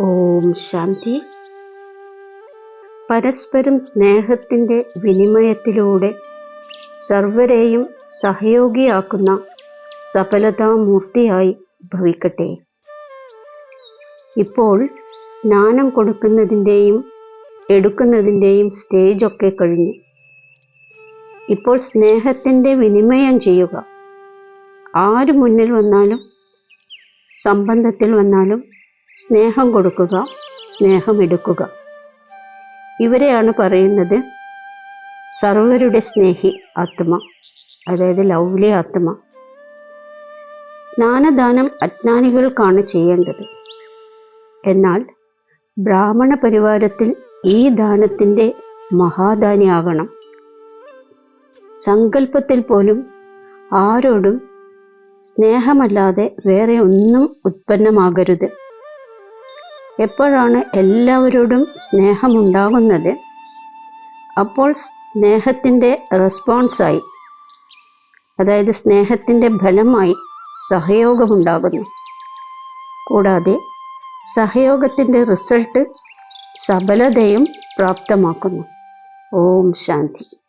ഓം ശാന്തി. പരസ്പരം സ്നേഹത്തിന്റെ വിനിമയത്തിലൂടെ സർവരെയും സഹയോഗിയാക്കുന്ന സഫലതാമൂർത്തിയായി ഭവിക്കട്ടെ. ഇപ്പോൾ ജ്ഞാനം കൊടുക്കുന്നതിന്റെയും എടുക്കുന്നതിന്റെയും സ്റ്റേജൊക്കെ കഴിഞ്ഞു. ഇപ്പോൾ സ്നേഹത്തിന്റെ വിനിമയം ചെയ്യുക. ആര് മുന്നിൽ വന്നാലും സംബന്ധത്തിൽ വന്നാലും സ്നേഹം കൊടുക്കുക സ്നേഹമെടുക്കുക ഇവരെയാണ് പറയുന്നത് സർവരുടെ സ്നേഹി ആത്മ അതായത് ലൗലി ആത്മ. ജ്ഞാനദാനം അജ്ഞാനികൾക്കാണ് ചെയ്യേണ്ടത്. എന്നാൽ ബ്രാഹ്മണ പരിവാരത്തിൽ ഈ ദാനത്തിന്റെ മഹാദാനിയാകണം. സങ്കല്പത്തിൽ പോലും ആരോടും സ്നേഹമല്ലാതെ വേറെ ഒന്നും ഉത്പന്നമാകരുത്. എപ്പോഴാണ് എല്ലാവരോടും സ്നേഹമുണ്ടാകുന്നത്? അപ്പോൾ സ്നേഹത്തിന്റെ റെസ്പോൺസായി അതായത് സ്നേഹത്തിന്റെ ഫലമായി സഹയോഗമുണ്ടാകുന്നു. കൂടാതെ സഹയോഗത്തിന്റെ റിസൾട്ട് സബലതയും പ്രാപ്തമാക്കുന്നു. ഓം ശാന്തി.